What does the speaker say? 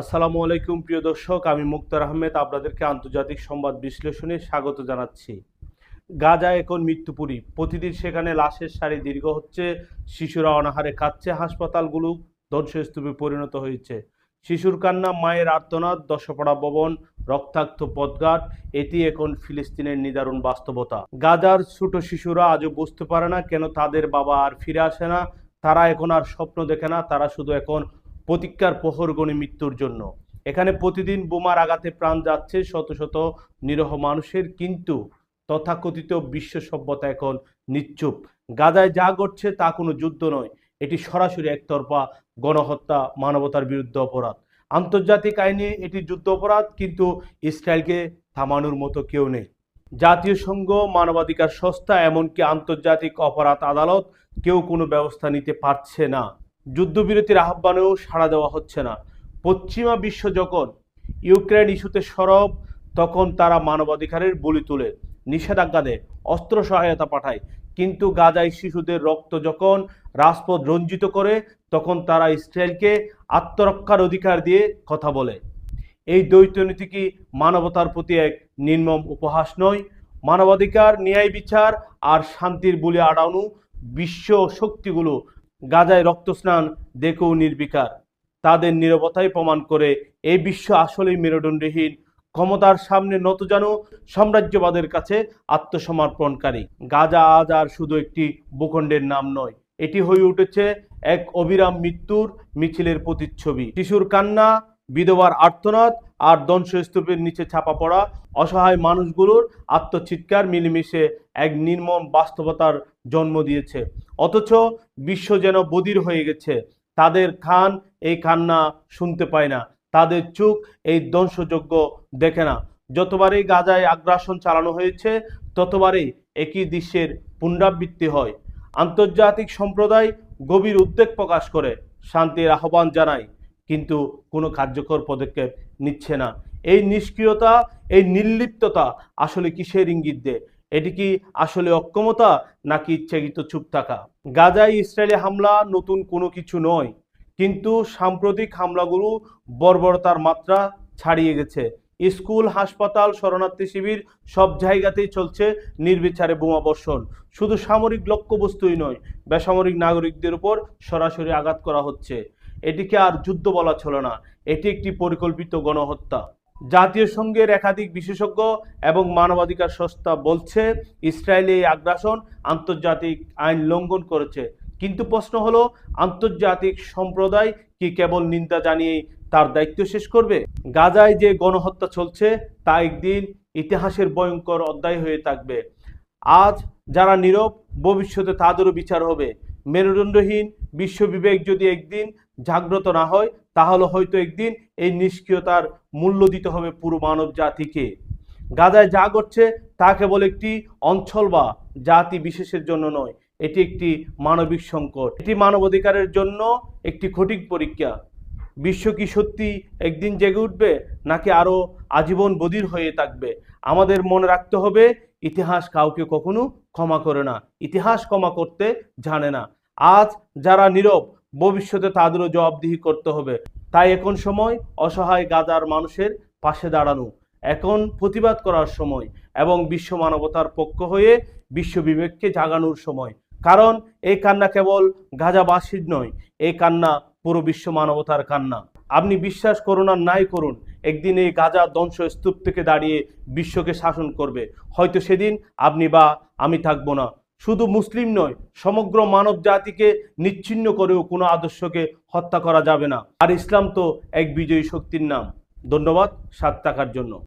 আসসালামু আলাইকুম, প্রিয় দর্শক। আমি মুক্তার আহমেদ, আপনাদেরকে আন্তর্জাতিক সংবাদ বিশ্লেষণে স্বাগত জানাচ্ছি। গাজা এখন মৃত্যুপুরী। প্রতিদিন সেখানে লাশের সারি দীর্ঘ হচ্ছে। শিশুরা অনাহারে কাচ্ছে হাসপাতালগুলো ধ্বংসস্তূপে পরিণত হয়েছে। শিশুর কান্না, মায়ের আর্তনাদ, দশপড়া ভবন, রক্তাক্ত পথঘাট, এটি এখন ফিলিস্তিনের নিদারুণ বাস্তবতা। গাজার ছোট শিশুরা আজও বুঝতে পারে না কেন তাদের বাবা আর ফিরে আসে না। তারা এখন আর স্বপ্ন দেখে না, তারা শুধু এখন প্রতীক্ষার প্রহর গণে মৃত্যুর জন্য। এখানে প্রতিদিন বোমার আঘাতে প্রাণ যাচ্ছে শত শত নিরহ মানুষের, কিন্তু তথাকথিত বিশ্ব সভ্যতা এখন নিশ্চুপ গাজায় যা ঘটছে তা কোনো যুদ্ধ নয়, এটি সরাসরি একতরফা গণহত্যা, মানবতার বিরুদ্ধে অপরাধ। আন্তর্জাতিক আইনে এটি যুদ্ধ অপরাধ, কিন্তু ইসরায়েলকে থামানোর মতো কেউ নেই। জাতীয় সংঘ, মানবাধিকার সংস্থা, এমনকি আন্তর্জাতিক অপরাধ আদালত কেউ কোনো ব্যবস্থা নিতে পারছে না। যুদ্ধবিরতির আহ্বানেও সাড়া দেওয়া হচ্ছে না। পশ্চিমা বিশ্ব যখন ইউক্রেন ইস্যুতে সরব, তখন তারা মানবাধিকারের বলি তুলে নিষেধাজ্ঞা দেয়, অস্ত্র সহায়তা পাঠায়। কিন্তু গাজায় শিশুদের রক্ত যখন রাজপথ রঞ্জিত করে, তখন তারা ইসরায়েলকে আত্মরক্ষার অধিকার দিয়ে কথা বলে। এই দ্বৈত নীতি কি মানবতার প্রতি এক নির্মম উপহাস নয়? মানবাধিকার, ন্যায় বিচার আর শান্তির বলে আড়ানো বিশ্ব শক্তিগুলো গাজায় রক্তস্নান দেখেও নির্বিকার। তাদের নিরবতাই প্রমাণ করে এই বিশ্ব আসলেই মেরুদণ্ডহীন। ক্ষমতার সামনে নত যেন সাম্রাজ্যবাদের কাছে আত্মসমর্পণকারী। গাজা আজ আর শুধু একটি ভূখণ্ডের নাম নয়, এটি হয়ে উঠেছে এক অবিরাম মৃত্যুর মিছিলের প্রতিচ্ছবি। শিশুর কান্না, বিধবার আর্তনাদ আর ধ্বংসস্তূপের নিচে ছাপা পড়া অসহায় মানুষগুলোর আত্মচিৎকার মিলেমিশে এক নির্মম বাস্তবতার জন্ম দিয়েছে। অথচ বিশ্ব যেন বদির হয়ে গেছে। তাদের খান এই কান্না শুনতে পায় না। তাদের চোখ এই ধ্বংসযজ্ঞ দেখে না। যতবারই গাজায় আগ্রাসন চালানো হয়েছে, ততবারই একই দৃশ্যের পুনরাবৃত্তি হয়। আন্তর্জাতিক সম্প্রদায় গভীর উদ্বেগ প্রকাশ করে। শান্তির আহ্বান জানায়। কিন্তু কোনো কার্যকর পদক্ষেপ নিচ্ছে না। এই নিষ্ক্রিয়তা, এই নির্লিপ্ততা আসলে কিসের ইঙ্গিত দেয়? এটি কি আসলে অক্ষমতা, নাকি ইচ্ছাকৃত চুপ থাকা? গাজায় ইসরায়েলি হামলা নতুন কোনো কিছু নয়, কিন্তু সাম্প্রতিক হামলাগুলো বর্বরতার মাত্রা ছাড়িয়ে গেছে। স্কুল, হাসপাতাল, শরণার্থী শিবির সব জায়গাতেই চলছে নির্বিচারে বোমাবর্ষণ শুধু সামরিক লক্ষ্যবস্তুই নয়, বেসামরিক নাগরিকদের উপর সরাসরি আঘাত করা হচ্ছে। এটিকে আর যুদ্ধ বলা ছিল না। এটি একটি পরিকল্পিত গণহত্যা। জাতীয় সংঘের একাধিক বিশেষজ্ঞ এবং মানবাধিকার সংস্থা বলছে, ইসরায়েলে এই আগ্রাসন আন্তর্জাতিক আইন লঙ্ঘন করেছে। কিন্তু প্রশ্ন হলো, আন্তর্জাতিক সম্প্রদায় কি কেবল নিন্দা জানিয়ে তার দায়িত্ব শেষ করবে? গাজায় যে গণহত্যা চলছে, তা একদিন ইতিহাসের ভয়ঙ্কর অধ্যায় হয়ে থাকবে। আজ যারা নীরব, ভবিষ্যতে তাদেরও বিচার হবে। মেরুদণ্ডহীন, বিশ্ববিবেক যদি একদিন জাগ্রত না হয়, তাহলে হয়তো একদিন এই নিষ্ক্রিয়তার মূল্য দিতে হবে পুরো মানব জাতিকে। গাজায় যা ঘটছে, তা কেবল একটি অঞ্চল বা জাতি বিশেষের জন্য নয়, এটি একটি মানবিক সংকট। এটি মানবাধিকারের জন্য একটি কঠিন পরীক্ষা। বিশ্ব কি সত্যি একদিন জেগে উঠবে, নাকি আরও আজীবন বধির হয়ে থাকবে? আমাদের মনে রাখতে হবে, ইতিহাস কাউকে কখনো ক্ষমা করে না। ইতিহাস ক্ষমা করতে জানে না। আজ যারা নীরব ভবিষ্যতে তাদেরও জবাবদিহি করতে হবে। তাই এখন সময় অসহায় গাজার মানুষের পাশে দাঁড়ানো। এখন প্রতিবাদ করার সময় এবং বিশ্ব মানবতার পক্ষ হয়ে বিশ্ব বিবেককে জাগানোর সময়। কারণ এই কান্না কেবল গাজাবাসীর নয়, এই কান্না পুরো বিশ্ব মানবতার কান্না। আপনি বিশ্বাস করুন আর নাই করুন, একদিন এই গাজা ধ্বংস স্তূপ থেকে দাঁড়িয়ে বিশ্বকে শাসন করবে। হয়তো সেদিন আপনি বা আমি থাকব না। শুধু মুসলিম নয়, সমগ্র মানব জাতিকে নিচ্ছিন্ন করেও কোনো আদর্শকে হত্যা করা যাবে না। আর ইসলাম তো এক বিজয়ী শক্তির নাম। ধন্যবাদ সাত টাকার জন্য।